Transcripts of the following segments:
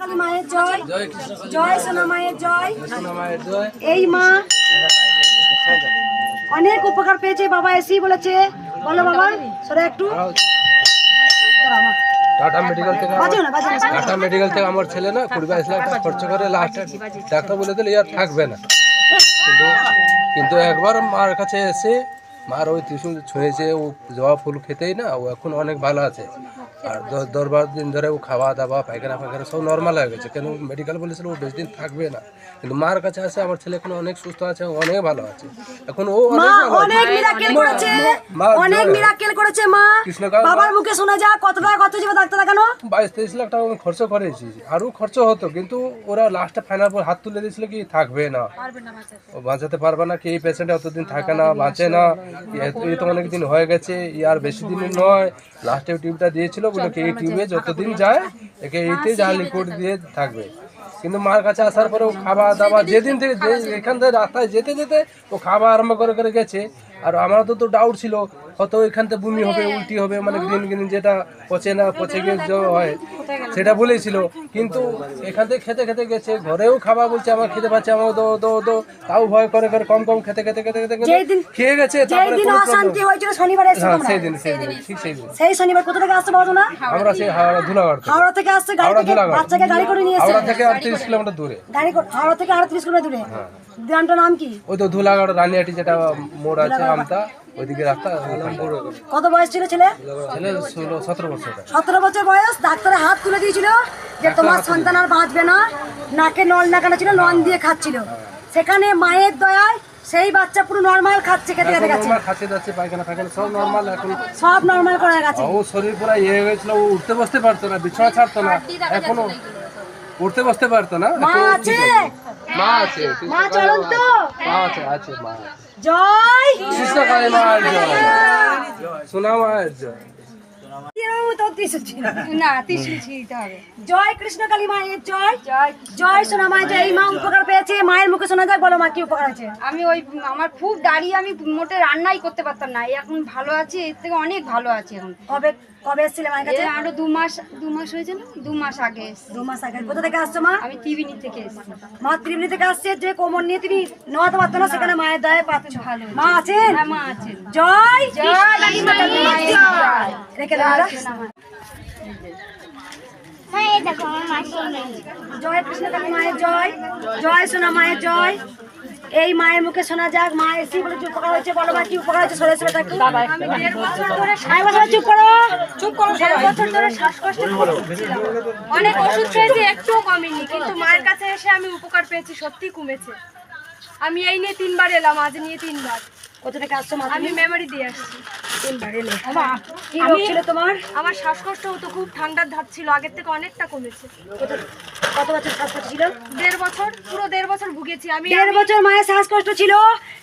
কালী মায়ের জয়। জয় সোনা মায়ের জয়। এই মা অনেক উপকার পেয়েছে বাবা এসি বলেছে। বলো বাবা সরে একটু। টাটা মেডিকেল থেকে আমার- টাটা মেডিকেল থেকে ছেলে না কুড়ি বাইশ লাখ খরচ করে লাস্ট ডাক্তার বলে দিলে ইয়ার থাকবে না। কিন্তু কিন্তু একবার মার কাছে এসে মার ওই ত্রিশুল ছুঁয়েছে ও জবা ফুল খেতেই না ও এখন অনেক ভালো আছে। আর দশ বারো দিন ধরে ও খাওয়া দাওয়া পায়খানা পায়খানা সব নর্মাল হয়ে গেছে। কেন মেডিকেল বলেছিল ও বেশি দিন থাকবে না। কিন্তু মার কাছে আসে আমার ছেলে এখন অনেক সুস্থ আছে ও অনেক ভালো আছে। এখন ও অনেক ভালো আছে। অনেক মিরাকেল করেছে। অনেক মিরাকেল করেছে মা। বাবার মুখে শোনা যা কত টাকা কত যাবে ডাক্তার দেখানো বাইশ তেইশ লাখ টাকা খরচ করেছি আরও খরচ হতো কিন্তু ওরা লাস্টে ফাইনাল পর হাত তুলে দিয়েছিল কি থাকবে না। ও বাঁচাতে পারবে না কি এই পেশেন্ট অতদিন থাকে না বাঁচে না। এই তো অনেক দিন হয়ে গেছে আর বেশি দিন নয়। লাস্টে টিউবটা দিয়েছিল বলে এই টিউবে যতদিন যায়, একে এইতে যা লিকুইড দিয়ে থাকবে। কিন্তু মার কাছে আসার পরে ও খাওয়া দাওয়া যেদিন থেকে এখান থেকে রাস্তায় যেতে যেতে ও খাওয়া আরম্ভ করে করে গেছে। আর আমার তো তো ডাউট ছিল হয়তো এখান থেকে বমি হবে উল্টি হবে মানে গ্রিন গ্রিন যেটা পচে না পচে গিয়ে যে হয় সেটা বলেছিল। কিন্তু এখান থেকে খেতে খেতে গেছে ঘরেও খাওয়া বলছে আমার খেতে পাচ্ছে আমার দো দো দো তাও ভয় করে করে কম কম খেতে খেতে খেতে খেতে খেয়ে গেছে তারপরে অশান্তি হয়েছিল শনিবার হ্যাঁ সেই দিন সেই দিন ঠিক সেই দিন সেই শনিবার কোথা থেকে আসতে না? আমরা সেই হাওড়া ধুলাগড় হাওড়া থেকে আসছে গাড়ি বাচ্চাকে গাড়ি করে নিয়ে এসে হাওড়া থেকে আটত্রিশ কিলোমিটার দূরে। গাড়ি করে হাওড়া থেকে আটত্রিশ কিলোমিটার দূরে। হ্যাঁ। গ্রামটার নাম কি? ওই তো ধুলাগড় রানিয়াটি যেটা মোড় আছে আমতা। ওইদিকে রাস্তা কত বয়স ছিল ছেলে? ছেলে ষোলো সতেরো বছর। সতেরো বছর বয়স ডাক্তারের হাত তুলে দিয়েছিল যে তোমার সন্তান আর বাঁচবে না নাকে নল নাকানো ছিল নন দিয়ে খাচ্ছিল। সেখানে মায়ের দয়ায় সেই বাচ্চা পুরো নর্মাল খাচ্ছে খেতে খেতে গেছে। খাচ্ছে যাচ্ছে পায়খানা পায়খানা সব নর্মাল এখন। সব নর্মাল করে গেছে। ও শরীর পুরো ইয়ে হয়ে গেছিল ও উঠতে বসতে পারতো না বিছানা ছাড়তো না এখনও উঠতে বসতে পারতো না মা আছে। মা আছে মা চলুন তো। মা আছে আছে মা জয়। কৃষ্ণ কালী মায়ের জয়। সোনা মায়ের জয় তো ত্রিশূল না ত্রিশুল ছিঁড়তে হবে। জয় কৃষ্ণ কালী মায়ের জয়। জয় জয় সোনা মায়ের জয়। মা উপকার পেয়েছে। মায়ের মুখে শোনা যায় বলো মা কি উপকার আছে? আমি ওই আমার খুব দাঁড়িয়ে আমি মোটে রান্নাই করতে পারতাম না। এখন ভালো আছি এর থেকে অনেক ভালো আছি এখন। কবে কবে এসেছিলে মায়ের কাছে? আরও দু মাস দু মাস হয়েছে না? দু মাস আগে দু মাস আগে। কোথা থেকে আসছো মা? আমি ত্রিবেণী থেকে এসেছি। মা ত্রিবেণী থেকে আসছে যে কোমর নিয়ে তিনি নেওয়াতে পারতো না সেখানে মায়ের দয়ে পাচ্ছ। ভালো মা আছেন? হ্যাঁ মা আছেন। জয় জয়। রেখে দাও। জয় কৃষ্ণ মায়ের জয়। জয় সোনা মায়ের জয়। এই মায়ের মুখে শোনা যাক মা এসি বলে কি উপকার হয়েছে বলো মা কি উপকার হয়েছে সরে সরে থাকি। আমি বছর চুপ করো। চুপ করো দেড় বছর ধরে শ্বাসকষ্টে। অনেক ওষুধ খেয়েছি একটুও কমেনি কিন্তু মায়ের কাছে এসে আমি উপকার পেয়েছি সত্যি কমেছে। আমি এই নিয়ে তিনবার এলাম আজ নিয়ে তিনবার। কোথা থেকে আসছো আমি মেমোরি দিয়ে আসছি। তোমার? আমার শ্বাসকষ্ট হতো খুব ঠান্ডার ধাপ ছিল আগের থেকে অনেকটা কমেছে। কত বছর শ্বাসকষ্ট ছিল? দেড় বছর পুরো দেড় বছর ভুগেছি। আমি দেড় বছর মায়ের শ্বাসকষ্ট ছিল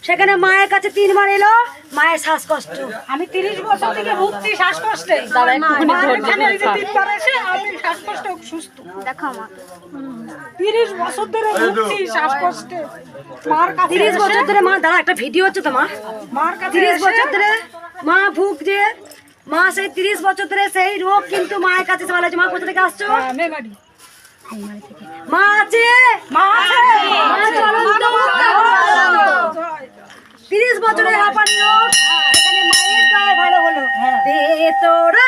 সেখানে মায়ের কাছে তিনবার এলো মায়ের শ্বাসকষ্ট। আমি তিরিশ বছর থেকে ভুগছি শ্বাসকষ্টে। আমি শ্বাসকষ্ট সুস্থ। দেখো আমার তিরিশ বছর ধরে ভুগছি শ্বাসকষ্টে। মার কাছে তিরিশ বছর ধরে মা দাঁড়া একটা ভিডিও হচ্ছে তো মা মার কাছে তিরিশ বছর ধরে মা ভুগছে মা সেই তিরিশ বছর ধরে সেই রোগ কিন্তু মায়ের কাছে ভালো হয়েছে মা কোথা থেকে আসছো? হ্যাঁ, মা আছে? মা আছে। তিরিশ বছরের হাঁপানি রোগ মায়ের গায়ে ভালো হলো। তোরা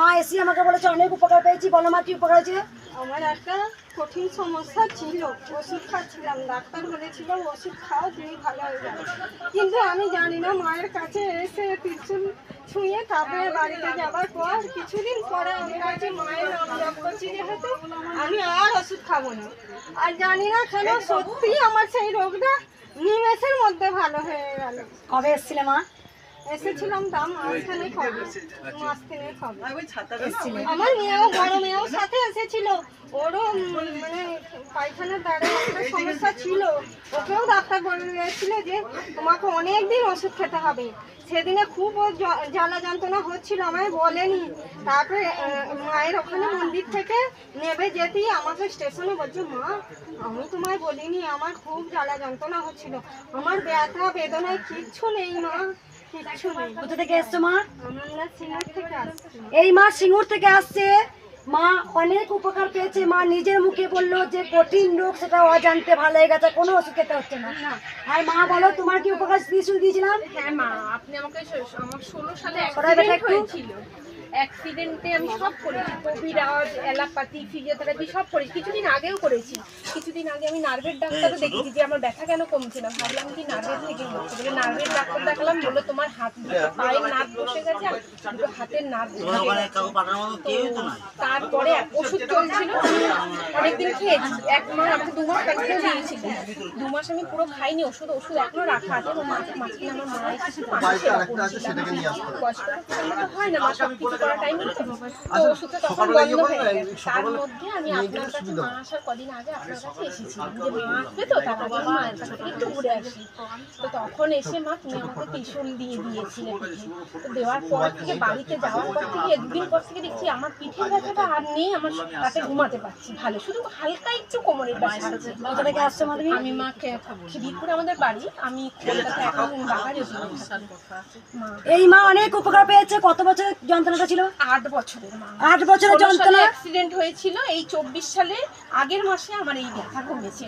মা এসি আমাকে বলেছে অনেক উপকার পেয়েছি বলো মা কি উপকার হয়েছে? আমার একটা কঠিন সমস্যা ছিল ওষুধ খাচ্ছিলাম ডাক্তার বলেছিল ওষুধ খাও তুমি ভালো হয়ে যাবে। কিন্তু আমি জানি না মায়ের কাছে এসে ত্রিশুল ছুঁয়ে তারপরে বাড়িতে যাবার পর কিছুদিন পরে আমি ভাবছি মায়ের নাম জপ করছি যেহেতু আমি আর ওষুধ খাব না। আর জানি না কেন সত্যি আমার সেই রোগটা নিমেষের মধ্যে ভালো হয়ে গেল। কবে এসেছিলে মা? এসেছিলাম দাম মাঝখানে খবর মাস তিনে খবর আমার মেয়েও বড় মেয়েও সাথে এসেছিল। ওরও মানে পায়খানার দ্বারা একটা সমস্যা ছিল। ওকেও ডাক্তার বলে দিয়েছিল যে তোমাকে অনেক দিন ওষুধ খেতে হবে। সেদিনে খুব জ্বালা যন্ত্রণা হচ্ছিল আমায় বলেনি। তারপরে মায়ের ওখানে মন্দির থেকে নেবে যেতেই আমাকে স্টেশনে বলছে মা আমি তোমায় বলিনি আমার খুব জ্বালা যন্ত্রণা হচ্ছিল। আমার ব্যথা বেদনায় কিচ্ছু নেই মা। কোথা থেকে এসছো মা? এই মা সিঙ্গুর থেকে আসছে। মা অনেক উপকার পেয়েছে। মা নিজের মুখে বলল যে কঠিন রোগ সেটা অজান্তে ভালো হয়ে গেছে কোনো ওষুধ খেতে হচ্ছে না। আর মা বলো তোমার কি উপকার? দিয়েছিলাম? হ্যাঁ মা আপনি আমাকে আমার ষোলো সালে একটু। অ্যাক্সিডেন্টে আমি সব করেছি। কবিরাজ এলাপাতি ফিজিওথেরাপি সব করেছি। কিছুদিন আগেও করেছি। কিছুদিন আগে আমি নার্ভের ডাক্তারও দেখেছি যে আমার ব্যথা কেন কমছে না। ভাবলাম কি নার্ভের থেকে হচ্ছে বলে নার্ভের ডাক্তার দেখালাম বলল তোমার হাত দুটো পায়ের নার্ভ বসে গেছে আর দুটো হাতের গেছে। তো তারপরে ওষুধ চলছিল। অনেকদিন খেয়েছি। এক মাস আমাকে দু মাস ভ্যাকসিন দিয়েছিল দু মাস আমি পুরো খাইনি। ওষুধ ওষুধ এখনও রাখা আছে। মাঝখানে আমার কিছু লোকের তো হয় না মা সব কিছু করার টাইম তো তো ওষুধটা তখন বন্ধ হয়ে গেছে। তার মধ্যে আমি আপনার কাছে মা আসার কদিন আগে আপনার কাছে এসেছিলাম যে মা আসবে তো তার কাছে মায়ের কাছে একটু ঘুরে আসি। তো তখন এসে মা তুমি আমাকে ত্রিশুল দিয়ে দিয়েছিলে তো দেওয়ার পর থেকে বাড়িতে যাওয়ার পর থেকে দুদিন পর থেকে দেখছি আমার পিঠের ব্যথাটা আর নেই আমার রাতে ঘুমাতে পারছি ভালো। শুধু হালকা একটু কোমরের ব্যথা আছে আমি মাকে খিদিরপুর আমাদের বাড়ি আমি কলকাতা এখন বাগারে এই মা অনেক উপকার পেয়েছে কত বছরের যন্ত্রণাটা ছিল আট বছরের আট বছরের যন্ত্রণা? অ্যাক্সিডেন্ট হয়েছিল এই চব্বিশ সালে আগের মাসে আমার এই ব্যথা কমেছে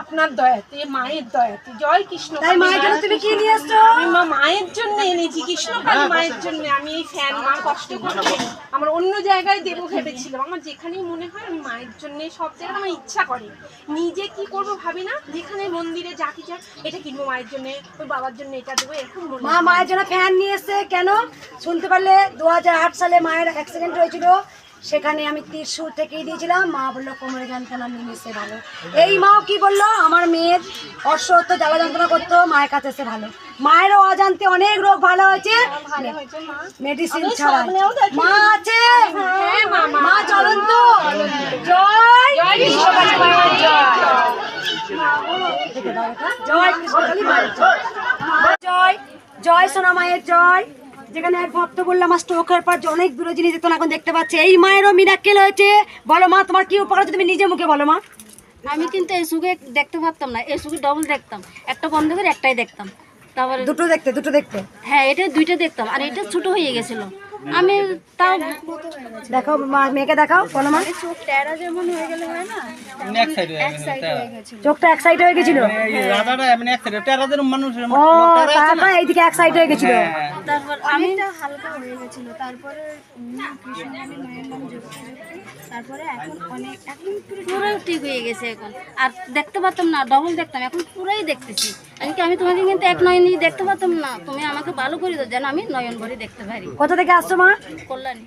আপনার দয়াতে মায়ের দয়াতে জয় কৃষ্ণ তাই মায়ের জন্য তুমি কি নিয়ে এসছো? আমি মা মায়ের জন্য এনেছি কৃষ্ণকালী মায়ের জন্য। আমি এই ফ্যান মা কষ্ট করছে। আমার অন্য জায়গায় দেবো ভেবেছিলাম। আমার যেখানেই মনে হয় আমি মায়ের জন্য সব জায়গায় আমার ইচ্ছা করে। নিজে কি করব ভাবি না? যেখানে মন্দিরে যা কিছু হয়, এটা কিনবো মায়ের জন্য ওর বাবার জন্য এটা দেবো এরকম মা মায়ের জন্য ফ্যান নিয়ে এসছে। কেন? শুনতে পারলে দু হাজার সালে মায়ের অ্যাক্সিডেন্ট হয়েছিল সেখানে আমি ত্রিশুর থেকেই দিয়েছিলাম। মা বলল কোমরে যন্ত্রণা নিয়ে এসে ভালো। এই মাও কি বলল আমার মেয়ের অসহ্য জ্বালা যন্ত্রণা করতো মায়ের কাছে এসে ভালো। মায়েরও অজান্তে অনেক রোগ ভালো হয়েছে। মেডিসিন ছাড়া মা আছে? মা চলুন তো জয় জয় জয় জয় সোনা মায়ের জয়। যেখানে এক ভক্ত বললাম আমার স্ট্রোকের পর যে অনেক দূরে জিনিস যেত এখন দেখতে পাচ্ছে এই মায়েরও মিরাক্কেল হয়েছে। বলো মা তোমার কি উপকার হচ্ছে তুমি নিজে মুখে বলো মা। আমি কিন্তু এই সুখে দেখতে পারতাম না এই সুখে ডবল দেখতাম। একটা বন্ধ করে একটাই দেখতাম। তারপরে দুটো দেখতে দুটো দেখতে। হ্যাঁ এটা দুইটা দেখতাম আর এটা ছোট হয়ে গেছিল। আমি তাও দেখাও মা মেয়েকে দেখাও বলো মা। চোখ টেরা যেমন হয়ে গেলে হয় না? চোখটা এক সাইড হয়ে গেছিল? ও তারপর এইদিকে এক সাইড হয়ে গেছিল। তারপর আমি হালকা হয়ে গেছিল তারপরে তারপরে এখন অনেক এখন পুরো ঠিক হয়ে গেছে এখন। আর দেখতে পারতাম না ডবল দেখতাম এখন পুরাই দেখতেছি। আমি তোমাকে কিন্তু এক নয়নই দেখতে পারতাম না? তুমি আমাকে ভালো করে দাও যেন আমি নয়ন ভরে দেখতে পারি। কোথা থেকে আসছো? মা? কল্যাণী।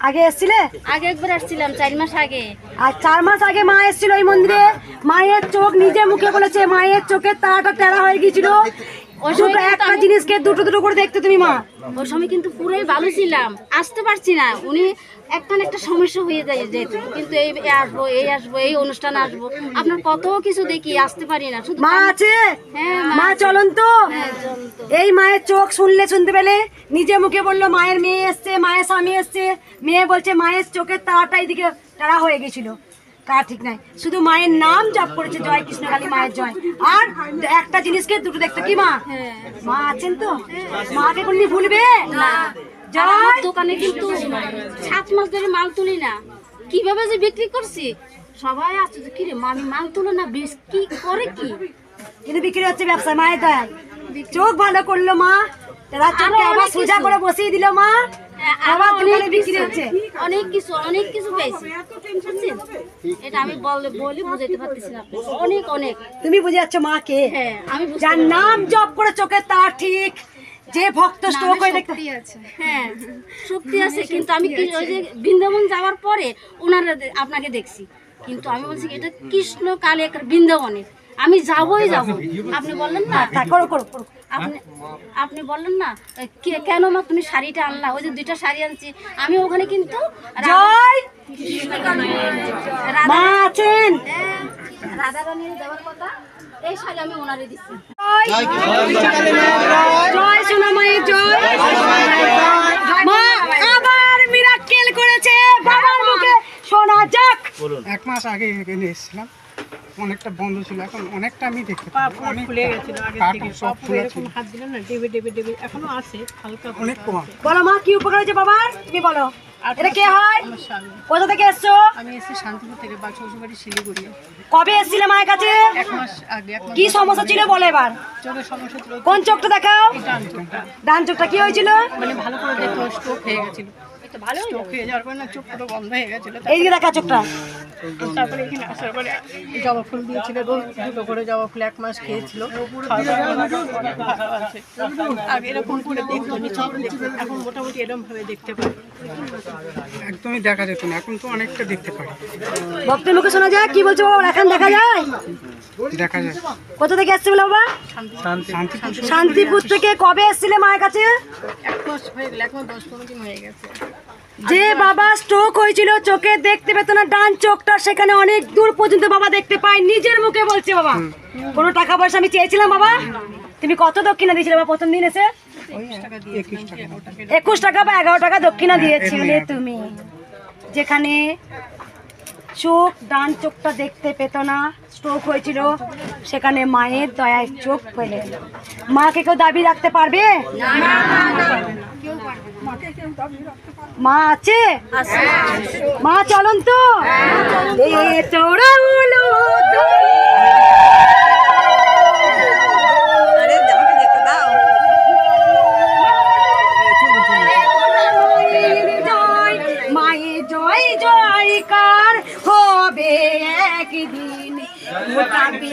আগে এসছিলে? আগে একবার আসছিলাম চার মাস আগে। আর চার মাস আগে মা এসেছিল এই মন্দিরে। মায়ের চোখ নিজে মুখে বলেছে মায়ের চোখের তারাটা টেরা হয়ে গিয়েছিল। দুটো একটা জিনিসকে দুটো দুটো করে দেখতে তুমি মা। ওই সময় কিন্তু পুরোই ভালো ছিলাম। আসতে পারছি না। উনি একটা না একটা সমস্যা হয়ে যায় যেত কিন্তু এই আসব এই আসব এই অনুষ্ঠানে আসব। আপনার কত কিছু দেখি আসতে পারি না। শুধু মা আছে? হ্যাঁ, মা চলন তো। হ্যাঁ, এই মায়ের চোখ শুনলে শুনতে পেলে? নিজে মুখে বলল মায়ের মেয়ে এসছে মায়ের স্বামী এসছে। মেয়ে বলছে মায়ের চোখের তারাটা এইদিকে তারা হয়ে গেছিল। তা ঠিক নাই। শুধু মায়ের নাম জপ করেছে জয় কৃষ্ণ কালী মায়ের জয়। আর একটা জিনিসকে দুটো দেখতে। কি মা। মা আছেন তো? মাকে কোনদিন ভুলবে? আমার দোকানে কিন্তু সাত মাস ধরে মাল তুলি না কীভাবে যে বিক্রি করছি? সবাই আসছে যে কিরে মা আমি মাল তুলো না বিক্রি করে কি? কিন্তু বিক্রি হচ্ছে ব্যবসা মায়ের দয়ায়। চোখ ভালো করল মা। এরা চোখে আবার সোজা করে বসিয়ে দিল মা। হ্যাঁ, দোকানে অনেক বিক্রি কিছু, হচ্ছে। অনেক কিছু অনেক কিছু পেয়েছি। বুঝছেন? এটা আমি বলে বলে বুঝাইতে পারতেছি না অনেক অনেক। তুমি বুঝে যাচ্ছ মা কে? হ্যাঁ আমি যার নাম জপ করে চোখে তার ঠিক যে ভক্ত স্ট্রোক হয়ে দেখতে হ্যাঁ শক্তি আছে কিন্তু আমি কি ওই যে বৃন্দাবন যাওয়ার পরে ওনারা আপনাকে দেখছি। কিন্তু আমি বলছি এটা কৃষ্ণ কালী একটা বৃন্দাবনের আমি যাবই যাব। আপনি বললেন না? করো করো করো। আপনি আপনি বললেন না কে- কেন মা তুমি শাড়িটা আনলা? ওই যে দুইটা শাড়ি আনছি। আমি ওখানে কিন্তু রাধা- জয়! রাধা মা আছেন! হ্যাঁ, রাধা রানীর দেওয়ার কথা এই শাড়ি আমি ওনারে দিচ্ছি জয়! সোনা জয় আবার মিরাক্কেল করেছে বাবার মুখে। শোনা যাক। এক মাস আগে এখানে এসেছিলাম অনেকটা বন্ধ ছিল এখন অনেকটা আমি দেখতে পাবো খুলে গেছিল আগে থেকে। টা সব সব খোলা এরকম হাত দিলাম না ডেবে ডেবে ডেবে এখনও আছে হালকা অনেক কম। বলো মা কি উপকার হয়েছে বাবার? তুমি বলো। এটা কে হয়? কোথা থেকে এসছো? আমি এসেছি শান্তিপুর থেকে বা শ্বশুরবাড়ি শিলিগুড়ি। কবে এসেছিলে মায়ের কাছে? এক মাস আগে কি সমস্যা ছিল বলো এবার। চোখের সমস্যা ছিল। কোন চোখটা দেখাও? ডান চোখটা। ডান চোখটা কি হয়েছিল? মানে ভালো করে দেখো স্ট্রোক হয়ে গেছিল। ভালো স্ট্রোক হয়ে যাওয়ার পরে না চোখ পুরো বন্ধ হয়ে গেছিল। এইদিকে দেখা চোখটা। তারপরে এখানে আসার পরে জবা ফুল দিয়েছিল দুটো করে জবা ফুল এক মাস খেয়েছিল। এরকম করে দেখতো নিচে দেখতো এখন মোটামুটি এরকম ভাবে দেখতে পাই একদমই দেখা যেত না এখন তো অনেকটা দেখতে পারি। ভক্তের মুখে শোনা যায়? কি বলছো বাবা? এখন দেখা যায়? দেখা যায়। কোথা থেকে এসছে বাবা? শান্তিপুর। থেকে কবে এসেছিলে মায়ের কাছে? এক মাস হয়ে গেলে এক মাস দশ পনেরো দিন হয়ে গেছে। যে বাবা স্ট্রোক হয়েছিল চোখে দেখতে পেত না ডান চোখটা সেখানে অনেক দূর পর্যন্ত বাবা দেখতে পায় নিজের মুখে বলছে বাবা। কোনো টাকা পয়সা আমি চেয়েছিলাম বাবা। তুমি কত দক্ষিণা দিয়েছিলে বাবা? প্রথম দিন এসে? একুশ টাকা একুশ টাকা। বা এগারো টাকা দক্ষিণা দিয়েছিলে তুমি যেখানে চোখ ডান চোখটা দেখতে পেত না। স্ট্রোক হয়েছিল। সেখানে মায়ের দয়ায় চোখ ফেলে মাকে কেউ দাবি রাখতে পারবে? মা আছে? মা চলন্ত? তো এ তোরা হলো জয় মায়ের জয় জয়কার হবে একদিন মোটাবি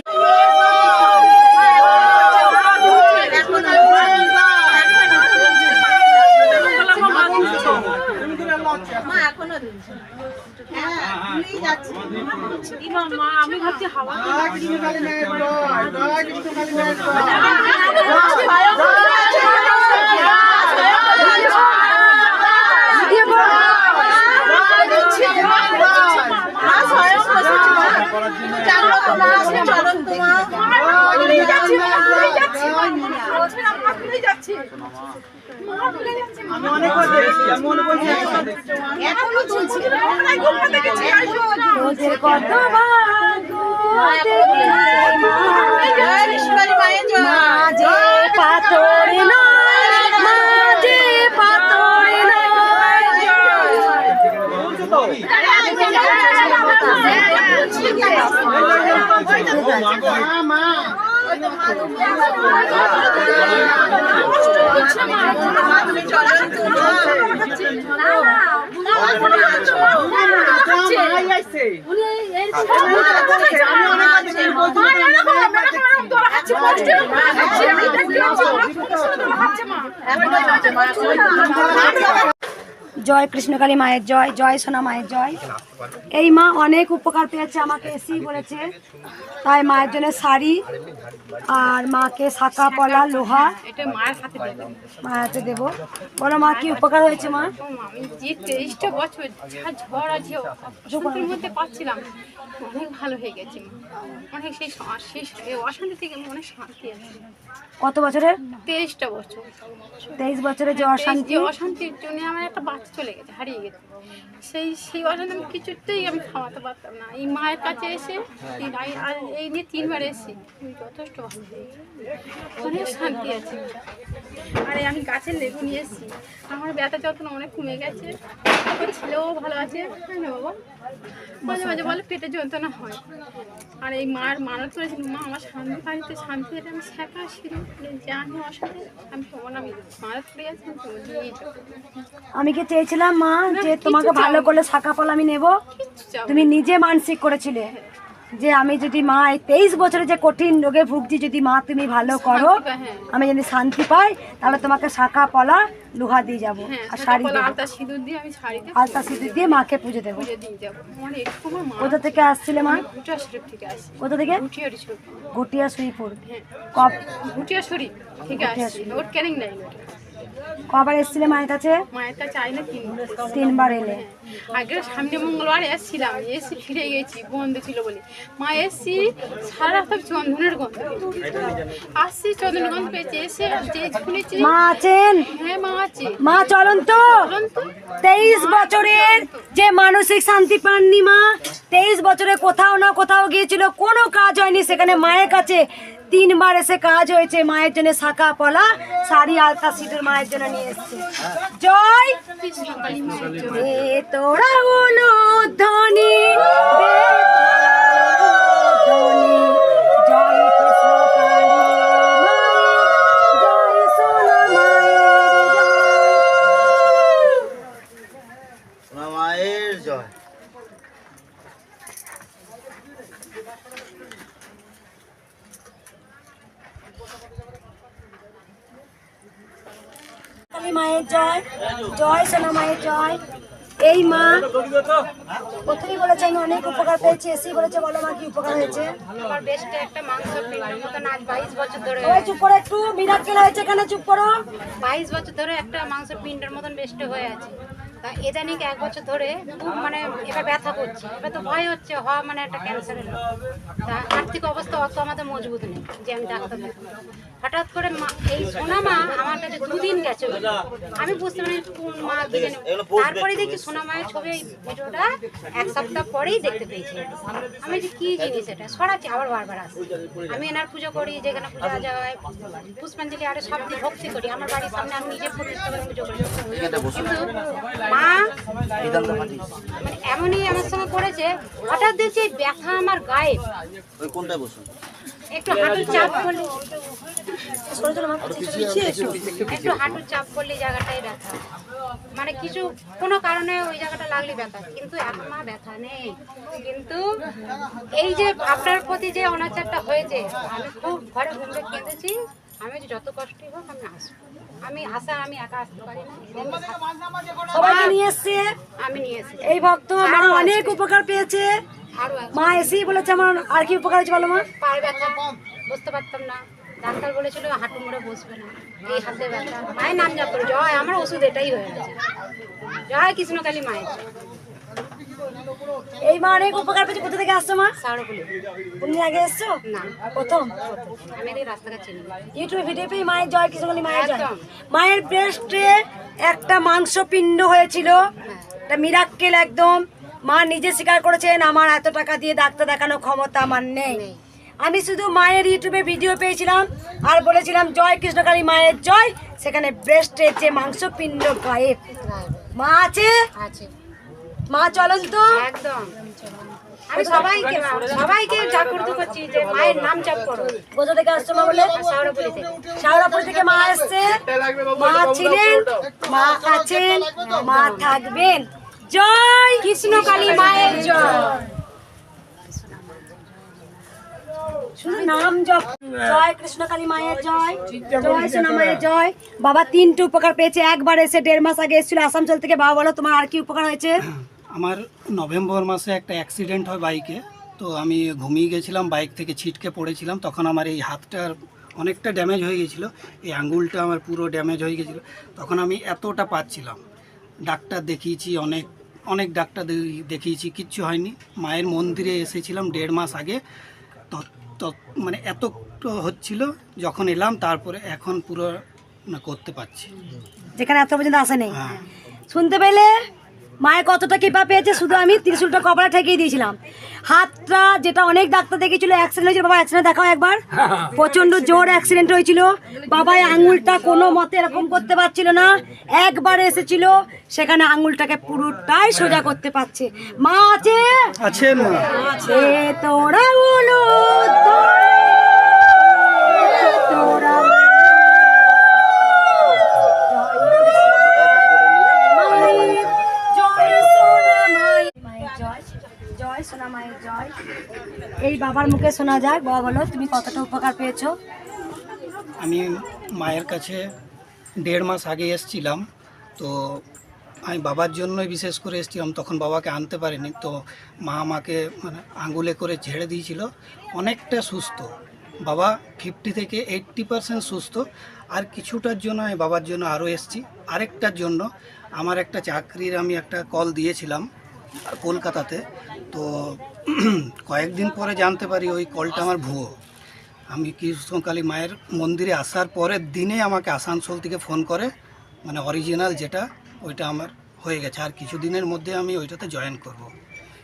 তোদের কত ভাগ্য। মাঝে পাথর নয় পাথর জয় কৃষ্ণকালী মায়ের জয় জয় সোনা মায়ের জয় এই মা অনেক উপকার পেয়েছে আমাকে এসেই বলেছে। তাই মায়ের জন্য শাড়ি আর মাকে শাঁখা পলা লোহা এটা মায়ের হাতে দেবো। বলো মা কি উপকার হয়েছে মা? আমি যে তেইশটা বছর যা ঝড় আছে মধ্যে পাচ্ছিলাম অনেক ভালো হয়ে গেছে অনেক সেই অশান্তি থেকে অনেক শান্তি আছে। কত বছরের? তেইশটা বছর। তেইশ বছরের যে অশান্তি। অশান্তির জন্য আমার একটা বাচ্চা চলে গেছে হারিয়ে গেছে। সেই সেই অশান্তি আমি কিছুতেই আমি খাওয়াতে পারতাম না। এই মায়ের কাছে এসে আর এই নিয়ে তিনবার এসেছি। যথেষ্ট ভালো অনেক শান্তি আছে। আরে আমি গাছের লেবু নিয়ে এসেছি। আমার ব্যথা যত্ন অনেক কমে গেছে। আমার ছেলেও ভালো আছে। তাই না বাবা মাঝে মাঝে বলে পেটে যন্ত্রণা হয়। আর এই মার মা আমার বাড়িতে এটা আমি শেখা শিখি যে আমি আমি যাচ্ছি কি চেয়েছিলাম মা যে তোমাকে ভালো করলে শাখা ফল আমি নেব? তুমি নিজে মানসিক করেছিলে। যে আমি যদি মা এই তেইশ বছরে যে কঠিন রোগে ভুগছি যদি মা তুমি ভালো করো হ্যাঁ। আমি যদি শান্তি পাই তাহলে তোমাকে শাখা পলা লোহা দিয়ে যাব হ্যাঁ আর শাড়ি আলতা সিঁদুর দিয়ে আলতা সিঁদুর দিয়ে মাকে পুজো দেবো। মানে কোথা থেকে আসছিলে মা? আসি কোথা থেকে? ভুটিয়ারি শরীফ ঘটিয়া শ্রীপুর কপ ভুটিয়া কবার এসেছিলে মায়ের কাছে? মায়ের কাছে আই না তিন তিনবার এলে। আগে সামনে মঙ্গলবার এসেছিলাম এসে ফিরে গেছি বন্ধ ছিল বলে। মা এসছি সারা রাত চন্দনের গন্ধ আসছি চন্দনের গন্ধ পেয়েছি এসে শুনেছি মা আছেন? হ্যাঁ মা আছে। মা চলন তো তেইশ বছরের যে মানসিক শান্তি পাননি মা তেইশ বছরে কোথাও না কোথাও গিয়েছিল কোনো কাজ হয়নি সেখানে মায়ের কাছে। তিনবার এসে কাজ হয়েছে, মায়ের জন্য শাখা পলা, শাড়ি, আলতা, সিঁদুর মায়ের জন্য নিয়ে এসছে। জয়! তোরা হলো ধনী দে তোরা ধনী। জয় কৃষ্ণ কালী মায়ের, জয় সোনা মায়ের জয়। মায়ের জয় কালী মায়ের জয় জয় সোনা মায়ের জয়। এই মা প্রথমেই বলেছে আমি অনেক উপকার পেয়েছি। এসি বলেছে বলো মা কি উপকার হয়েছে? আমার বেস্টে একটা মাংস মতন আজ বাইশ বছর ধরে ওই চুপ করে একটু মিরাক্কেল হয়েছে এখানে চুপ করো। বাইশ বছর ধরে একটা মাংস পিন্ডের মতন বেস্টে হয়ে আছে। তা এদানিক এক বছর ধরে খুব মানে এবার ব্যথা করছে। এবার তো ভয় হচ্ছে হওয়া মানে একটা ক্যান্সারের তা আর্থিক অবস্থা অত আমাদের মজবুত নেই যে আমি ডাক্তার। হঠাৎ করে মা- এই সোনা মা আমার কাছে দুদিন গেছে আমি বুঝতে পারি কোন মা কি জানি। তারপরে দেখি সোনা মায়ের ছবি এই ভিডিওটা এক সপ্তাহ পরেই দেখতে পেয়েছি। আমি যে কি জিনিস এটা? সরাচ্ছি আবার বারবার আসছে। আমি এনার পুজো করি যেখানে পূজা যায় পুষ্পাঞ্জলি আরে সব দিয়ে ভক্তি করি। আমার বাড়ির সামনে আমি নিজে প্রতিষ্ঠা করে পুজো করি। কিন্তু মা মানে এমনই আমার সঙ্গে করেছে হঠাৎ দেখছি এই ব্যথা আমার গায়ে। ওই কোনটায় বসুন একটু হাঁটুর চাপ করলে একটু হাঁটুর চাপ করলে জায়গাটাই ব্যথা। মানে কিছু কোনো কারণে ওই জায়গাটা লাগলে ব্যথা। কিন্তু এখন মা ব্যথা নেই। কিন্তু এই যে আপনার প্রতি যে অনাচারটা হয়েছে আমি খুব ঘরে ঘুমে কেঁদেছি। আমি যে যত কষ্টই হোক আমি আসব। আমি আসা আমি একা আসতে পারি এদের নিয়ে এসছে। আমি নিয়ে এসেছি। এই ভক্ত মা অনেক উপকার পেয়েছে। আরও মা এসেই বলেছে আমার আর কি উপকার হয়েছে বলো মা? পায়ে ব্যথা। বসতে পারতাম না। ডাক্তার বলেছিল হাঁটু মুড়ে বসবে না। এই হাতে ব্যথা। মায়ের নাম জপ করে। জয় আমার ওষুধ এটাই হয়ে গেছে। জয় কৃষ্ণকালী মায়ের। এই মা অনেক উপকার পেয়েছে। কোথা থেকে আসছো মা? তুমি আগে এসছো? না। প্রথম? আমি এই রাস্তাঘাট চিনি ইউটিউবে ভিডিও পেয়ে মায়ের জয় কৃষ্ণকালী মায়ের জয়। মায়ের ব্রেস্টে একটা মাংস পিণ্ড হয়েছিল একটা মিরাক্কেল একদম। মা নিজে স্বীকার করেছেন আমার এত টাকা দিয়ে ডাক্তার দেখানোর ক্ষমতা আমার নেই। আমি শুধু মায়ের ইউটিউবে ভিডিও পেয়েছিলাম আর বলেছিলাম জয় কৃষ্ণকালী মায়ের জয় সেখানে ব্রেস্টের যে মাংস পিণ্ড গায়েব মা আছে আছে মা চলন তো একদম আমি সবাইকে সবাইকে জাগ্রত করছি যে মায়ের নাম জপ করো কোথা থেকে আসছো মা বলে সাউরাপুলি থেকে শাওরাপুর থেকে মা আসছে মা ছিলেন মা আছেন মা থাকবেন জয় কৃষ্ণকালী মায়ের জয় শুধু নাম জপ। জয় কৃষ্ণকালী মায়ের জয়। জয় সোনা মায়ের জয়। বাবা তিনটে উপকার পেয়েছে। একবার এসে দেড় মাস আগে এসেছিল থেকে। বাবা বলো তোমার আর কি উপকার হয়েছে? আমার নভেম্বর মাসে একটা অ্যাক্সিডেন্ট হয় বাইকে। তো আমি ঘুমিয়ে গেছিলাম বাইক থেকে ছিটকে পড়েছিলাম। তখন আমার এই হাতটার অনেকটা ড্যামেজ হয়ে গেছিল। এই আঙ্গুলটা আমার পুরো ড্যামেজ হয়ে গেছিল। তখন আমি এতটা পাচ্ছিলাম ডাক্তার দেখিয়েছি অনেক অনেক ডাক্তার দেখিয়েছি। কিচ্ছু হয়নি। মায়ের মন্দিরে এসেছিলাম দেড় মাস আগে। মানে এত হচ্ছিল যখন এলাম তারপরে এখন পুরো না করতে পারছি। যেখানে এত পর্যন্ত আসেনি। হ্যাঁ। শুনতে পেলে মায়ের কতটা কৃপা পেয়েছে শুধু আমি ত্রিশুলটা কপালে ঠেকিয়ে দিয়েছিলাম। হাতটা যেটা অনেক ডাক্তার দেখেছিল অ্যাক্সিডেন্ট হয়েছিল বাবা অ্যাক্সিডেন্ট দেখাও একবার। প্রচণ্ড জোর অ্যাক্সিডেন্ট হয়েছিল। বাবা আঙুলটা কোনো মতে এরকম করতে পারছিল না। একবার এসেছিল সেখানে আঙুলটাকে পুরোটাই সোজা করতে পারছে। মা আছে? আছে তোরা বলো তোরা মায়ের জয় সোনা মায়ের মায়ের জয় জয় সোনা মায়ের জয় এই বাবার মুখে শোনা যায় বাবা বলো, তুমি কতটা উপকার পেয়েছ? আমি মায়ের কাছে দেড় মাস আগে এসছিলাম, তো আমি বাবার জন্যই বিশেষ করে এসেছিলাম, তখন বাবাকে আনতে পারিনি, তো মা আমাকে মানে আঙ্গুলে করে ঝেড়ে দিয়েছিল। অনেকটা সুস্থ, বাবা ফিফটি থেকে এইট্টি পারসেন্ট সুস্থ, আর কিছুটার জন্য আমি বাবার জন্য আরও এসেছি। আরেকটার জন্য আমার একটা চাকরির আমি একটা কল দিয়েছিলাম কলকাতাতে তো কয়েকদিন পরে জানতে পারি ওই কলটা আমার ভুয়ো। আমি কৃষ্ণকালী মায়ের মন্দিরে আসার পরের দিনে আমাকে আসানসোল থেকে ফোন করে মানে অরিজিনাল যেটা ওইটা আমার হয়ে গেছে। আর কিছুদিনের মধ্যে আমি ওইটাতে জয়েন করব।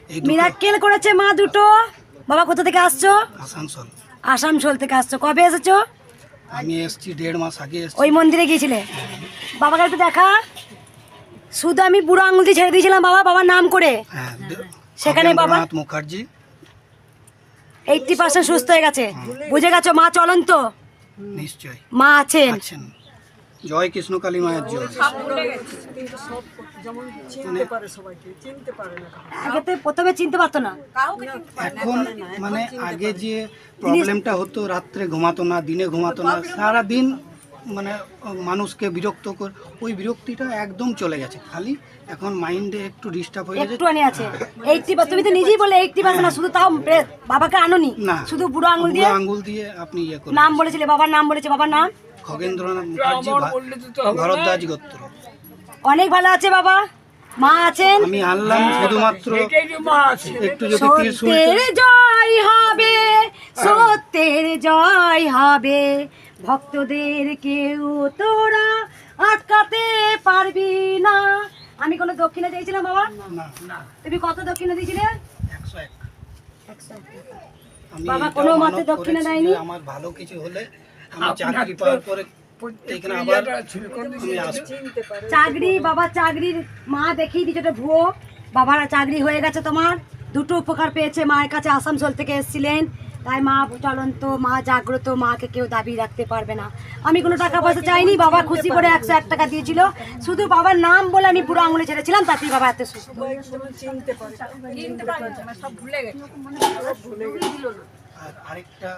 এই মিরাক্কেল করেছে মা দুটো। বাবা কোথা থেকে আসছো? আসানসোল। আসানসোল থেকে আসছো। কবে এসেছ? আমি এসছি দেড় মাস আগে এসেছি। ওই মন্দিরে গিয়েছিলে? বাবাকে একটু দেখা। শুধু আমি বুড়ো আঙুল দিয়ে ছেড়ে দিয়েছিলাম বাবা বাবার নাম করে। হ্যাঁ সেখানে বাবা মুখার্জি। এইটটি পার্সেন্ট সুস্থ হয়ে গেছে। বুঝে গেছো মা চলন্ত? নিশ্চয় মা আছেন। আছেন। জয় কৃষ্ণকালী মায়ের জয়। আগে তো প্রথমে চিনতে পারতো না। এখন মানে আগে যে প্রবলেমটা হতো রাত্রে ঘুমাতো না দিনে ঘুমাতো না সারা দিন মানুষকে বিরক্ত কর ওই বিরক্তিটা একদম চলে গেছে। খালি এখন মাইন্ডে একটু ডিস্টার্ব হয়ে গেছে। একটুখানি আছে। এইটটি তুমি তো নিজেই বলে এইটটি পার্সেন্ট না শুধু তাও বাবাকে আনোনি? না। শুধু বুড়ো আঙুল দিয়ে? আঙ্গুল দিয়ে আপনি ইয়ে করুন। নাম বলেছিলে বাবার নাম বলেছে বাবার নাম? খগেন্দ্রনাথ মুখার্জি ভরদ্বাজ গোত্র। অনেক ভালো আছে বাবা। মা আছেন। আমি আনলাম শুধুমাত্র একটু যদি সত্যের জয় হবে সত্যের জয় হবে। ভক্তদের কেউ তোরা আটকাতে পারবি না। আমি কোনো দক্ষিণে দিয়েছিলাম বাবা? তুমি কত দক্ষিণে দিয়েছিলে? বাবা কোনো মতে দক্ষিণা দেয়নি? আমার ভালো কিছু হলে আমি চাকরি পাওয়ার পরে চাকরি বাবা চাকরির মা দেখিয়ে দিচ্ছে ওটা ভুয়ো। বাবার চাকরি হয়ে গেছে তোমার। দুটো উপকার পেয়েছে মায়ের কাছে আসানসোল থেকে এসেছিলেন। তাই মা চলন্ত মা জাগ্রত মাকে কেউ দাবি রাখতে পারবে না। আমি কোনো টাকা পয়সা চাইনি বাবা খুশি করে একশো এক টাকা দিয়েছিল। শুধু বাবার নাম বলে আমি পুরো আঙুলে ছেড়েছিলাম তাতেই বাবা এত সুস্থ। আরেকটা